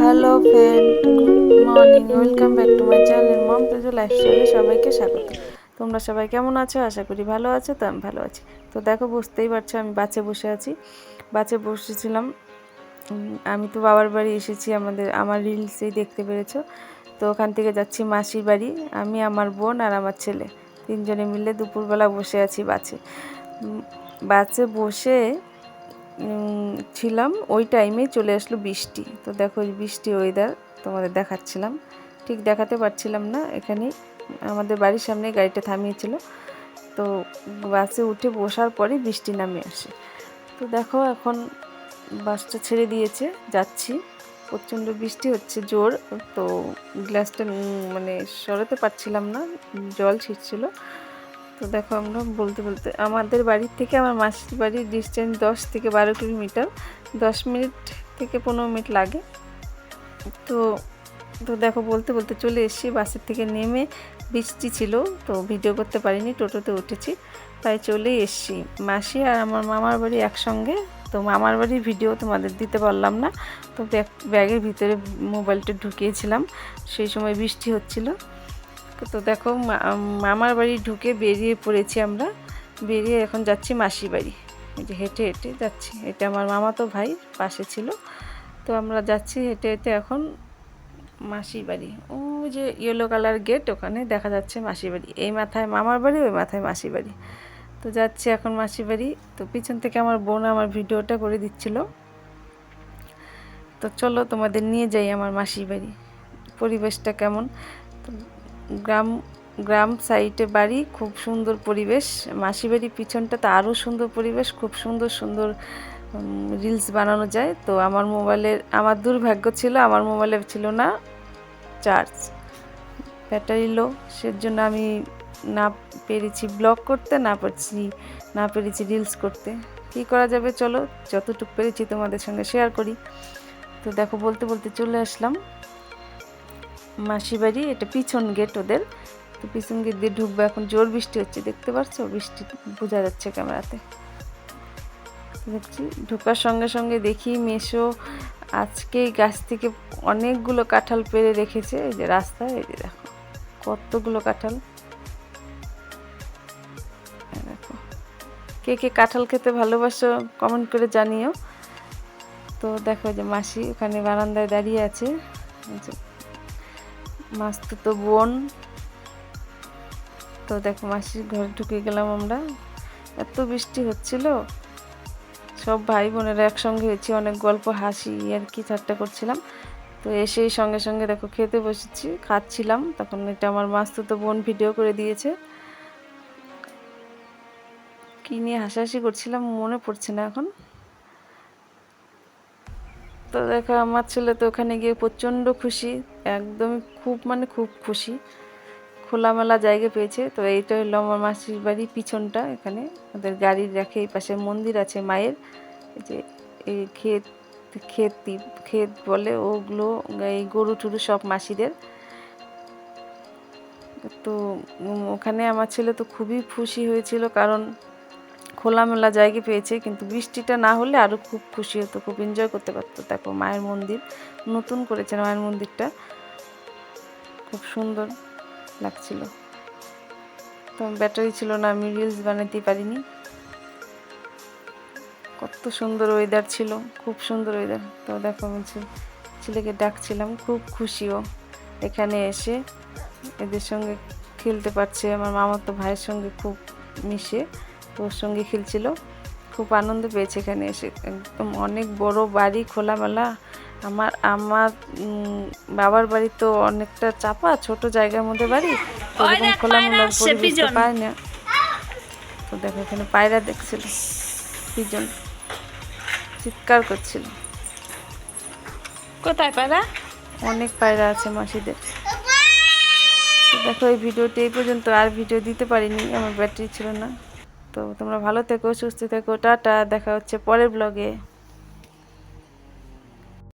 Hello friend good morning welcome back to my channel mom Teju লাইফস্টাইলে সবাইকে স্বাগত। তোমরা সবাই কেমন আছো? আশা করি ভালো আছো, তো আমি ভালো আছি। তো দেখো, বুঝতেই পারছ, আমি বাসে বসে আছি। বাসে বসেছিলাম। আমি তো বাবার বাড়ি এসেছি, আমাদের, আমার রিলসেই দেখতে পেরেছ। তো ওখান থেকে যাচ্ছি মাসির বাড়ি, আমি, আমার বোন আর আমার ছেলে। তিনজনে মিলে দুপুরবেলা বসে আছি বাসে। বাসে বসে ছিলাম, ওই টাইমে চলে আসলো বৃষ্টি। তো দেখো এই বৃষ্টি ওয়েদার তোমাদের দেখাচ্ছিলাম। ঠিক দেখাতে পারছিলাম না, এখানে আমাদের বাড়ির সামনে গাড়িটা থামিয়েছিল। তো বাসে উঠে বসার পরে বৃষ্টি নামে আসে। তো দেখো এখন বাসটা ছেড়ে দিয়েছে, যাচ্ছি। প্রচণ্ড বৃষ্টি হচ্ছে, জোর। তো গ্লাসটা মানে সরাতে পারছিলাম না, জল ছিটছিল। তো দেখো আমরা বলতে বলতে আমাদের বাড়ির থেকে আমার মাসির বাড়ির ডিস্টেন্স দশ থেকে বারো কিলোমিটার, দশ মিনিট থেকে পনেরো মিনিট লাগে। তো তো দেখো বলতে বলতে চলে এসেছি, বাসের থেকে নেমে বৃষ্টি ছিল, তো ভিডিও করতে পারিনি, টোটোতে উঠেছি, তাই চলেই এসেছি। মাসি আর আমার মামার বাড়ি একসঙ্গে, তো মামার বাড়ির ভিডিও তোমাদের দিতে পারলাম না, তো ব্যাগ- ব্যাগের ভিতরে মোবাইলটা ঢুকিয়েছিলাম, সেই সময় বৃষ্টি হচ্ছিল। তো দেখো মামার বাড়ি ঢুকে বেরিয়ে পড়েছি আমরা। বেরিয়ে এখন যাচ্ছি মাসি বাড়ি। এই যে হেঁটে হেঁটে যাচ্ছি। এটা আমার মামা তো ভাই, পাশে ছিল। তো আমরা যাচ্ছি হেঁটে হেঁটে এখন মাসির বাড়ি। ওই যে ইয়েলো কালার গেট ওখানে দেখা যাচ্ছে মাসির বাড়ি। এই মাথায় মামার বাড়ি, ওই মাথায় মাসির বাড়ি। তো যাচ্ছি এখন মাসির বাড়ি। তো পিছন থেকে আমার বোন আমার ভিডিওটা করে দিচ্ছিল। তো চলো তোমাদের নিয়ে যাই আমার মাসির বাড়ি। পরিবেশটা কেমন? তো গ্রাম গ্রাম সাইডে বাড়ি, খুব সুন্দর পরিবেশ। মাসি বাড়ির পিছনটা তো আরও সুন্দর পরিবেশ, খুব সুন্দর সুন্দর রিলস বানানো যায়। তো আমার মোবাইলের আমার দুর্ভাগ্য ছিল, আমার মোবাইলে ছিল না চার্জ ব্যাটারি লো সেজন্য আমি না পেরেছি ব্লগ করতে, না পারছি, না পেরেছি রিলস করতে। কী করা যাবে চলো, যতটুকু পেরেছি তোমাদের সঙ্গে শেয়ার করি। তো দেখো, বলতে বলতে চলে আসলাম। মাসি বাড়ি এটা পিছন গেট ওদের। তো পিছন গেট দিয়ে ঢুকবো, এখন জোর বৃষ্টি হচ্ছে, দেখতে পাচ্ছ বৃষ্টি বোঝা যাচ্ছে ক্যামেরাতে। দেখছি, ঢোকার সঙ্গে সঙ্গে দেখি মেশো আজকেই গাছ থেকে অনেকগুলো কাঁঠাল পেরে রেখেছে, এই যে রাস্তায়, এই যে দেখো, কতগুলো কাঁঠাল। দেখো, কে কে কাঁঠাল খেতে ভালোবাসো কমেন্ট করে জানিও। তো দেখো যে মাসি ওখানে বারান্দায় দাঁড়িয়ে আছে মাস্তুতো বোন। তো দেখো মাসির ঘরে ঢুকে গেলাম আমরা। এত বৃষ্টি হচ্ছিল। সব ভাই বোনেরা একসঙ্গে হয়েছি, অনেক গল্প, হাসি আর কি ঠাট্টা করছিলাম। তো এসেই সঙ্গে সঙ্গে দেখো খেতে বসেছি, খাচ্ছিলাম। তখন এটা আমার মাস্তুতো বোন ভিডিও করে দিয়েছে। কি নিয়ে হাসাহাসি করছিলাম মনে পড়ছে না এখন। দেখো, আমার ছেলে তো ওখানে গিয়ে প্রচণ্ড খুশি, একদমই খুব মানে খুব খুশি। খোলামেলা জায়গা পেয়েছে, তো এইটা হলো আমার মাসির বাড়ি পিছনটা এখানে। ওদের গাড়ির রাখে এই পাশে মন্দির আছে মায়ের যে এই ক্ষেত ক্ষেত ক্ষেত বলে ওগুলো, এই গরু টুরু সব মাসিদের। তো ওখানে আমার ছেলে তো খুবই খুশি হয়েছিল, কারণ খোলামেলা জায়গা পেয়েছে, কিন্তু বৃষ্টিটা না হলে আরও খুব খুশি হতো, খুব এনজয় করতে পারতো। দেখো, মায়ের মন্দির, নতুন করেছে মায়ের মন্দিরটা। খুব সুন্দর লাগছিল। তো ব্যাটারি ছিল না, আমি রিলস বানাতে পারিনি। কত সুন্দর ওয়েদার ছিল, খুব সুন্দর ওয়েদার তো দেখো, আমি ছে- ছেলেকে ডাকছিলাম, খুব খুশিও এখানে এসে এদের সঙ্গে খেলতে পারছে, আমার মামাতো ভাইয়ের সঙ্গে খুব মিশে। তো ওর সঙ্গে খেলছিল। খুব আনন্দ পেয়েছে এখানে এসে। একদম অনেক বড় বাড়ি খোলামেলা। আমার আমার বাবার বাড়ি তো অনেকটা চাপা ছোট জায়গার মধ্যে বাড়ি। তো এরকম খোলামেলার পরিবেশ পায় না। তো দেখো এখানে পায়রা দেখছিল। পিজন। চিৎকার করছিল। কোথায় পায়রা? অনেক পায়রা আছে মাসিদের। দেখো এই ভিডিওটি এই পর্যন্ত। আর ভিডিও দিতে পারিনি আমার ব্যাটারি ছিল না। তো তোমরা ভালো থেকো সুস্থ থেকো টাটা দেখা হচ্ছে পরের ব্লগে